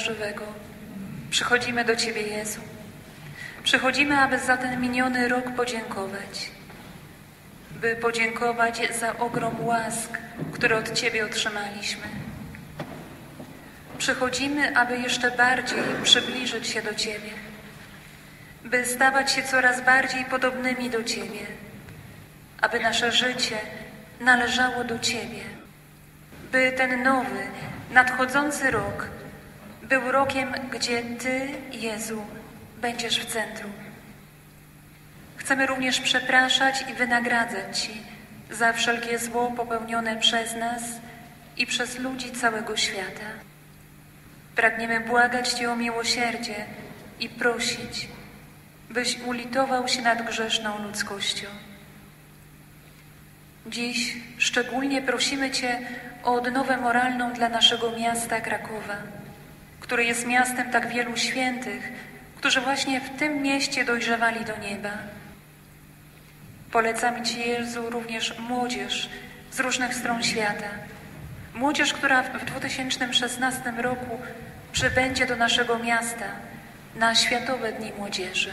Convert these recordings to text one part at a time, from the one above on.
kalendarzowego przychodzimy do Ciebie, Jezu. Przychodzimy, aby za ten miniony rok podziękować. By podziękować za ogrom łask, które od Ciebie otrzymaliśmy. Przychodzimy, aby jeszcze bardziej przybliżyć się do Ciebie. By stawać się coraz bardziej podobnymi do Ciebie. Aby nasze życie należało do Ciebie. By ten nowy, nadchodzący rok był rokiem, gdzie Ty, Jezu, będziesz w centrum. Chcemy również przepraszać i wynagradzać Ci za wszelkie zło popełnione przez nas i przez ludzi całego świata. Pragniemy błagać Cię o miłosierdzie i prosić, byś ulitował się nad grzeszną ludzkością. Dziś szczególnie prosimy Cię o odnowę moralną dla naszego miasta Krakowa, które jest miastem tak wielu świętych, którzy właśnie w tym mieście dojrzewali do nieba. Polecamy Ci, Jezu, również młodzież z różnych stron świata. Młodzież, która w 2016 roku przybędzie do naszego miasta na Światowe Dni Młodzieży.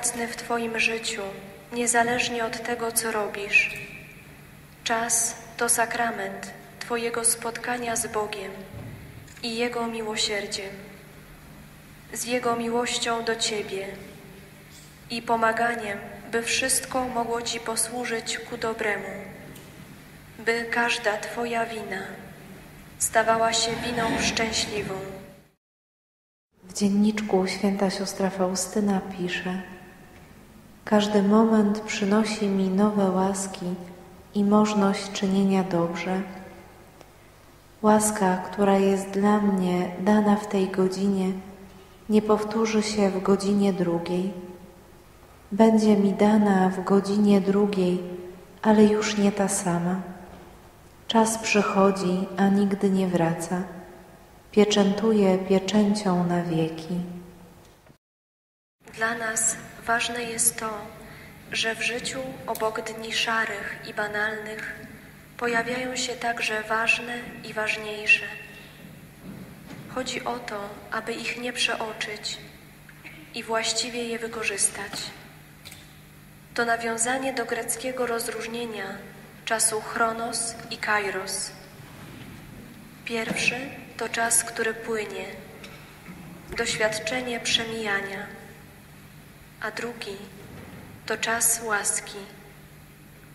Obecny w Twoim życiu, niezależnie od tego, co robisz. Czas to sakrament Twojego spotkania z Bogiem i Jego miłosierdziem, z Jego miłością do Ciebie i pomaganiem, by wszystko mogło Ci posłużyć ku dobremu, by każda Twoja wina stawała się winą szczęśliwą. W dzienniczku święta siostra Faustyna pisze: Każdy moment przynosi mi nowe łaski i możność czynienia dobrze. Łaska, która jest dla mnie dana w tej godzinie, nie powtórzy się w godzinie drugiej. Będzie mi dana w godzinie drugiej, ale już nie ta sama. Czas przychodzi, a nigdy nie wraca pieczętuje pieczęcią na wieki. Dla nas ważne jest to, że w życiu obok dni szarych i banalnych pojawiają się także ważne i ważniejsze. Chodzi o to, aby ich nie przeoczyć i właściwie je wykorzystać. To nawiązanie do greckiego rozróżnienia czasu chronos i kairos. Pierwszy to czas, który płynie, doświadczenie przemijania, a drugi to czas łaski,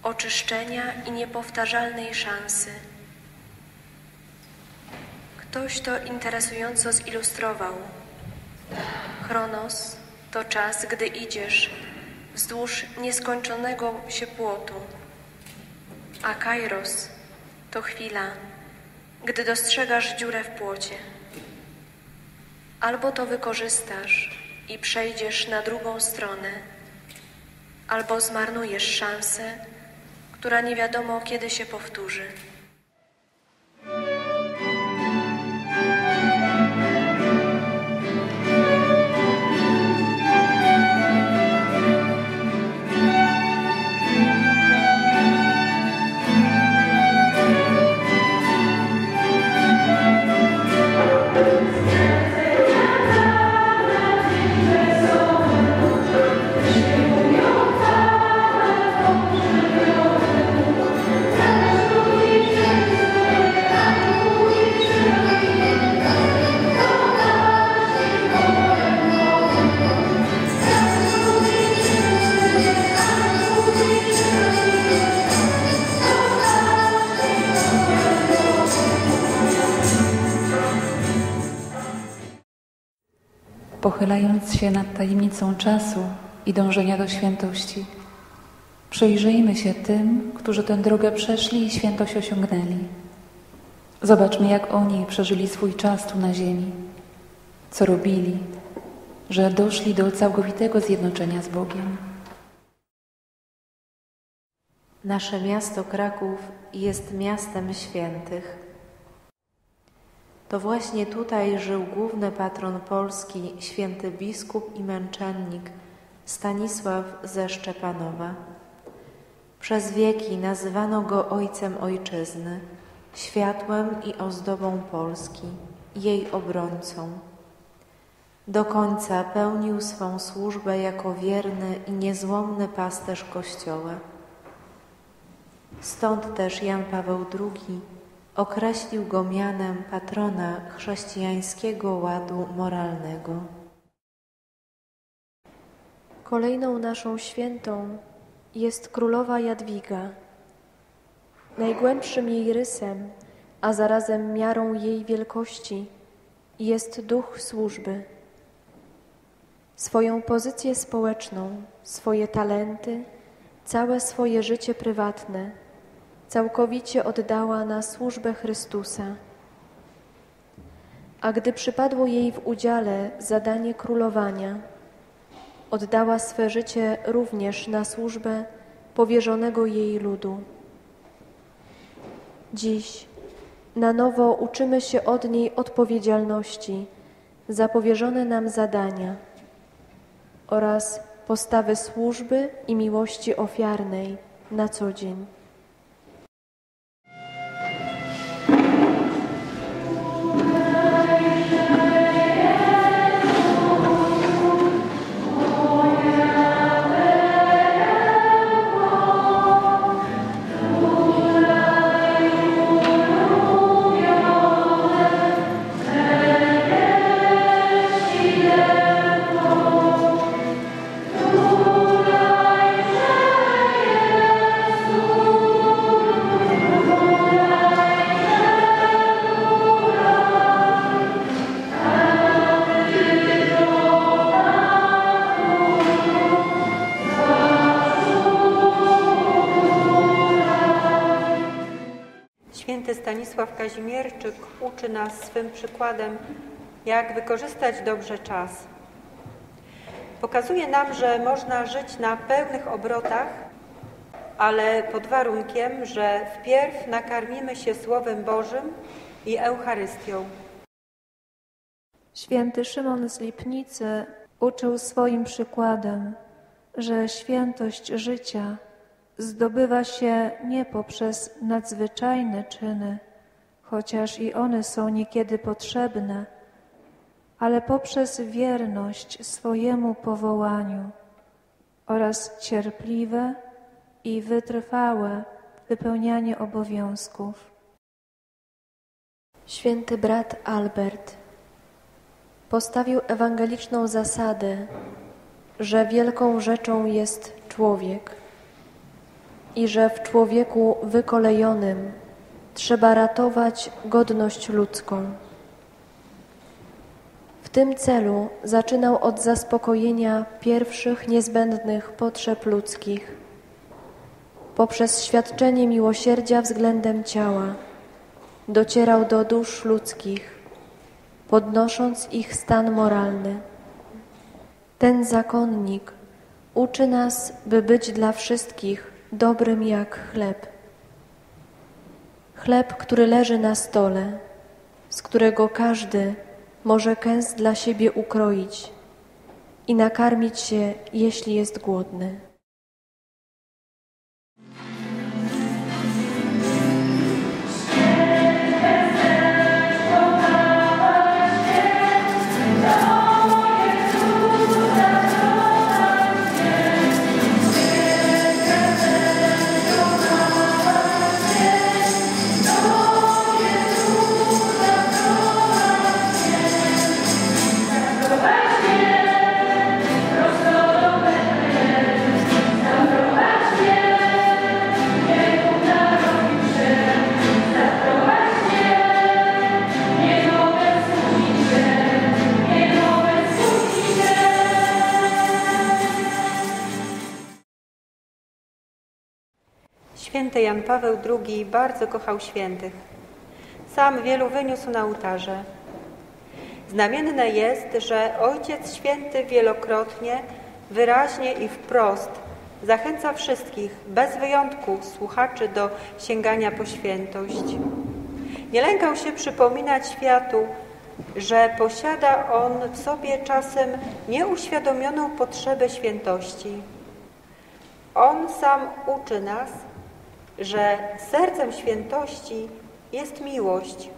oczyszczenia i niepowtarzalnej szansy. Ktoś to interesująco zilustrował. Chronos to czas, gdy idziesz wzdłuż nieskończonego się płotu, a Kairos to chwila, gdy dostrzegasz dziurę w płocie. Albo to wykorzystasz i przejdziesz na drugą stronę, albo zmarnujesz szansę, która nie wiadomo kiedy się powtórzy. Pochylając się nad tajemnicą czasu i dążenia do świętości. Przyjrzyjmy się tym, którzy tę drogę przeszli i świętość osiągnęli. Zobaczmy, jak oni przeżyli swój czas tu na ziemi, co robili, że doszli do całkowitego zjednoczenia z Bogiem. Nasze miasto Kraków jest miastem świętych. To właśnie tutaj żył główny patron Polski, święty biskup i męczennik Stanisław ze Szczepanowa. Przez wieki nazywano go ojcem ojczyzny, światłem i ozdobą Polski, jej obrońcą. Do końca pełnił swą służbę jako wierny i niezłomny pasterz Kościoła. Stąd też Jan Paweł II określił go mianem patrona chrześcijańskiego ładu moralnego. Kolejną naszą świętą jest królowa Jadwiga. Najgłębszym jej rysem, a zarazem miarą jej wielkości jest duch służby. Swoją pozycję społeczną, swoje talenty, całe swoje życie prywatne całkowicie oddała na służbę Chrystusa. A gdy przypadło jej w udziale zadanie królowania, oddała swe życie również na służbę powierzonego jej ludu. Dziś na nowo uczymy się od niej odpowiedzialności za powierzone nam zadania oraz postawy służby i miłości ofiarnej na co dzień. Stanisław Kazimierczyk uczy nas swym przykładem, jak wykorzystać dobrze czas. Pokazuje nam, że można żyć na pełnych obrotach, ale pod warunkiem, że wpierw nakarmimy się Słowem Bożym i Eucharystią. Święty Szymon z Lipnicy uczył swoim przykładem, że świętość życia zdobywa się nie poprzez nadzwyczajne czyny, chociaż i one są niekiedy potrzebne, ale poprzez wierność swojemu powołaniu oraz cierpliwe i wytrwałe wypełnianie obowiązków. Święty brat Albert postawił ewangeliczną zasadę, że wielką rzeczą jest człowiek i że w człowieku wykolejonym trzeba ratować godność ludzką. W tym celu zaczynał od zaspokojenia pierwszych niezbędnych potrzeb ludzkich poprzez świadczenie miłosierdzia względem ciała. Docierał do dusz ludzkich, podnosząc ich stan moralny. Ten zakonnik uczy nas, by być dla wszystkich dobrym jak chleb Chleb, który leży na stole, z którego każdy może kęs dla siebie ukroić i nakarmić się, jeśli jest głodny. Paweł II bardzo kochał świętych. Sam wielu wyniósł na ołtarze. Znamienne jest, że Ojciec Święty wielokrotnie, wyraźnie i wprost zachęca wszystkich, bez wyjątku, słuchaczy do sięgania po świętość. Nie lękał się przypominać światu, że posiada on w sobie czasem nieuświadomioną potrzebę świętości. On sam uczy nas, że sercem świętości jest miłość,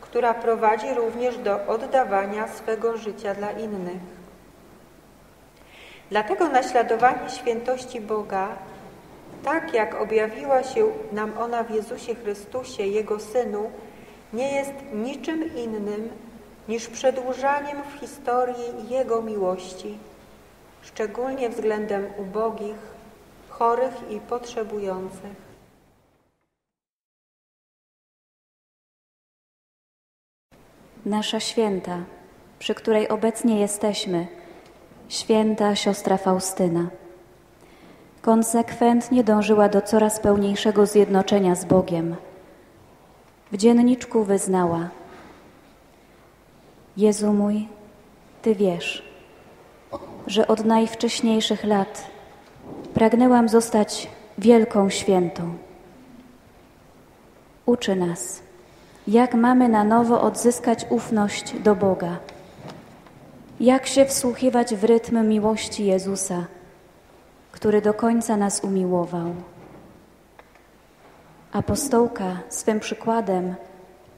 która prowadzi również do oddawania swego życia dla innych. Dlatego naśladowanie świętości Boga, tak jak objawiła się nam ona w Jezusie Chrystusie, Jego Synu, nie jest niczym innym niż przedłużaniem w historii Jego miłości, szczególnie względem ubogich, chorych i potrzebujących. Nasza święta, przy której obecnie jesteśmy, święta siostra Faustyna, konsekwentnie dążyła do coraz pełniejszego zjednoczenia z Bogiem. W dzienniczku wyznała: Jezu mój, Ty wiesz, że od najwcześniejszych lat pragnęłam zostać wielką świętą. Uczy nas jak mamy na nowo odzyskać ufność do Boga, jak się wsłuchiwać w rytm miłości Jezusa, który do końca nas umiłował. Apostołka swym przykładem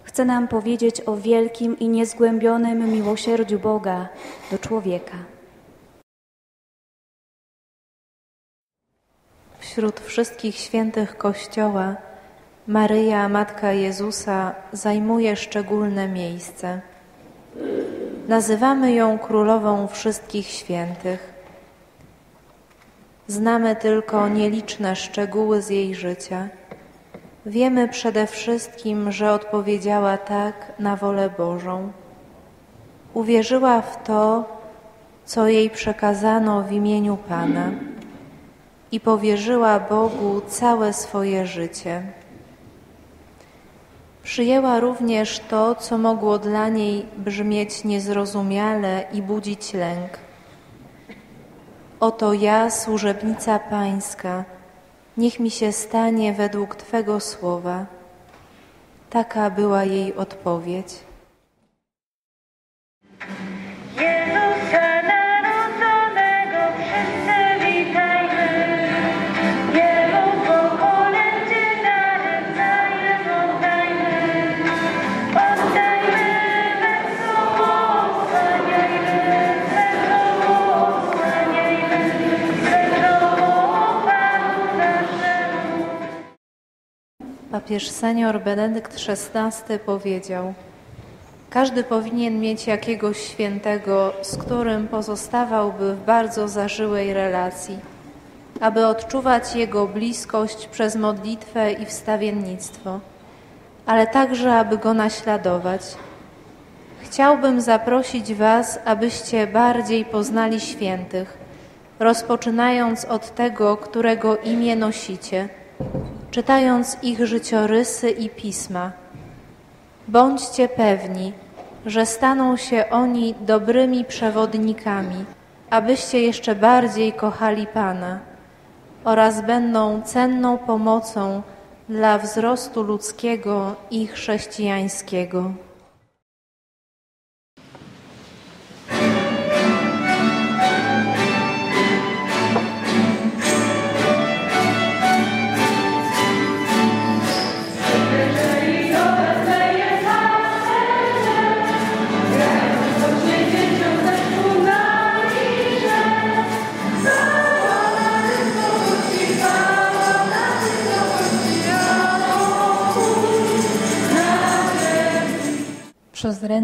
chce nam powiedzieć o wielkim i niezgłębionym miłosierdziu Boga do człowieka. Wśród wszystkich świętych Kościoła Maryja, Matka Jezusa, zajmuje szczególne miejsce. Nazywamy ją królową wszystkich świętych. Znamy tylko nieliczne szczegóły z jej życia. Wiemy przede wszystkim, że odpowiedziała tak na wolę Bożą. Uwierzyła w to, co jej przekazano w imieniu Pana i powierzyła Bogu całe swoje życie. Przyjęła również to, co mogło dla niej brzmieć niezrozumiale i budzić lęk. Oto ja, służebnica Pańska, niech mi się stanie według Twego słowa. Taka była jej odpowiedź. Papież senior Benedykt XVI powiedział: Każdy powinien mieć jakiegoś świętego, z którym pozostawałby w bardzo zażyłej relacji, aby odczuwać jego bliskość przez modlitwę i wstawiennictwo, ale także aby go naśladować. Chciałbym zaprosić Was, abyście bardziej poznali świętych, rozpoczynając od tego, którego imię nosicie czytając ich życiorysy i pisma. Bądźcie pewni, że staną się oni dobrymi przewodnikami, abyście jeszcze bardziej kochali Pana oraz będą cenną pomocą dla wzrostu ludzkiego i chrześcijańskiego.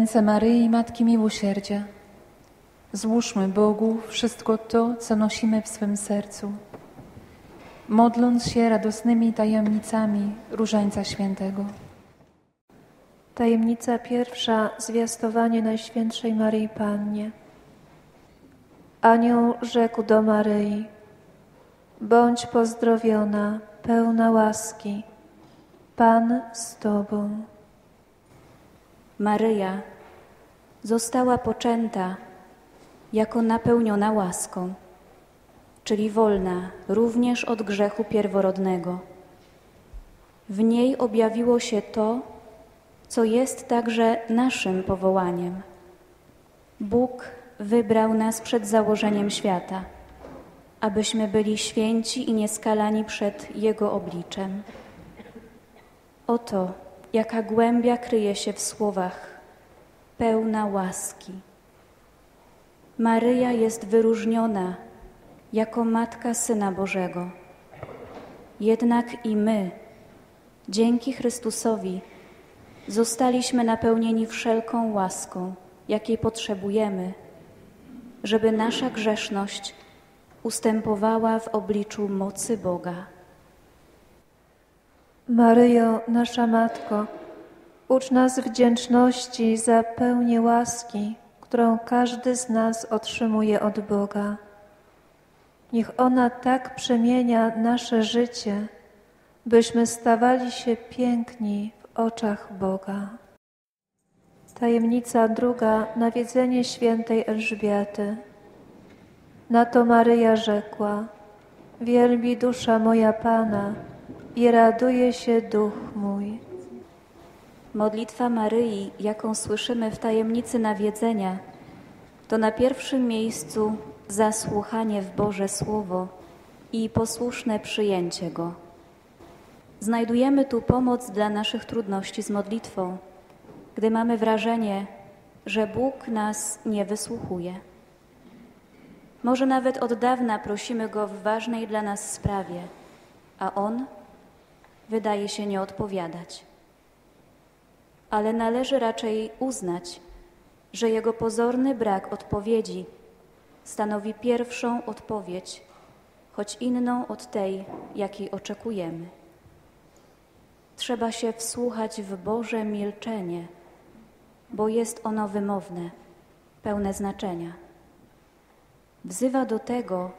Ręce Maryi, Matki Miłosierdzia, złóżmy Bogu wszystko to, co nosimy w swym sercu, modląc się radosnymi tajemnicami Różańca Świętego. Tajemnica pierwsza zwiastowanie Najświętszej Maryi Pannie. Anioł rzekł do Maryi: Bądź pozdrowiona, pełna łaski. Pan z Tobą. Maryja została poczęta jako napełniona łaską, czyli wolna również od grzechu pierworodnego. W niej objawiło się to, co jest także naszym powołaniem. Bóg wybrał nas przed założeniem świata, abyśmy byli święci i nieskalani przed Jego obliczem. Oto, jaka głębia kryje się w słowach, pełna łaski. Maryja jest wyróżniona jako Matka Syna Bożego. Jednak i my, dzięki Chrystusowi, zostaliśmy napełnieni wszelką łaską, jakiej potrzebujemy, żeby nasza grzeszność ustępowała w obliczu mocy Boga. Maryjo, nasza Matko, ucz nas wdzięczności za pełnię łaski, którą każdy z nas otrzymuje od Boga. Niech ona tak przemienia nasze życie, byśmy stawali się piękni w oczach Boga. Tajemnica druga, nawiedzenie świętej Elżbiety. Na to Maryja rzekła, wielbi dusza moja Pana i raduje się duch mój. Modlitwa Maryi, jaką słyszymy w tajemnicy nawiedzenia, to na pierwszym miejscu zasłuchanie w Boże Słowo i posłuszne przyjęcie Go. Znajdujemy tu pomoc dla naszych trudności z modlitwą, gdy mamy wrażenie, że Bóg nas nie wysłuchuje. Może nawet od dawna prosimy Go w ważnej dla nas sprawie, a On wydaje się nie odpowiadać. Ale należy raczej uznać, że Jego pozorny brak odpowiedzi stanowi pierwszą odpowiedź, choć inną od tej, jakiej oczekujemy. Trzeba się wsłuchać w Boże milczenie, bo jest ono wymowne, pełne znaczenia. Wzywa do tego,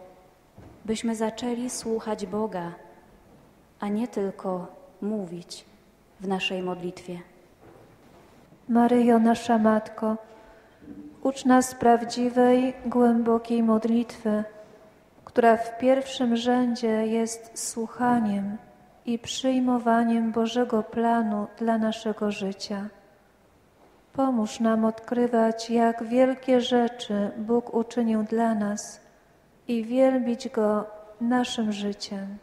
byśmy zaczęli słuchać Boga, a nie tylko mówić w naszej modlitwie. Maryjo, nasza Matko, ucz nas prawdziwej, głębokiej modlitwy, która w pierwszym rzędzie jest słuchaniem i przyjmowaniem Bożego planu dla naszego życia. Pomóż nam odkrywać, jak wielkie rzeczy Bóg uczynił dla nas i wielbić Go naszym życiem.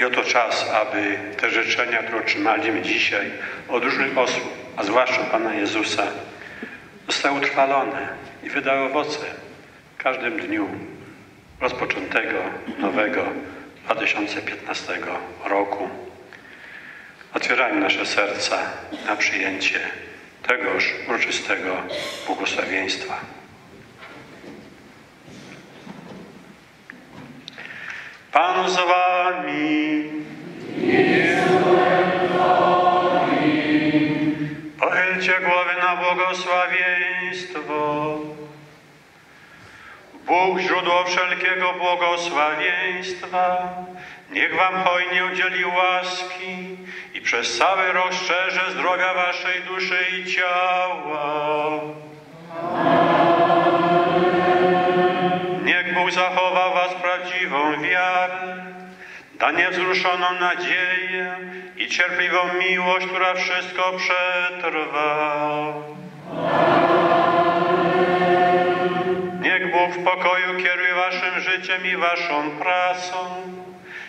I oto czas, aby te życzenia, które otrzymaliśmy dzisiaj od różnych osób, a zwłaszcza Pana Jezusa, zostały utrwalone i wydały owoce w każdym dniu rozpoczętego nowego 2015 roku. Otwierajmy nasze serca na przyjęcie tegoż uroczystego błogosławieństwa. Pan z wami. Pochylcie głowy na błogosławieństwo. Bóg, źródło wszelkiego błogosławieństwa, niech wam hojnie udzieli łaski i przez cały rok szczerze zdrowia waszej duszy i ciała. Niech Bóg zachowa was prawdziwą wiarę, da niewzruszoną nadzieję i cierpliwą miłość, która wszystko przetrwa. Niech Bóg w pokoju kieruje waszym życiem i waszą pracą.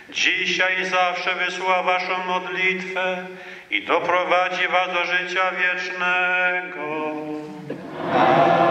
Dzisiaj i zawsze wysłucha waszą modlitwę i doprowadzi was do życia wiecznego. Was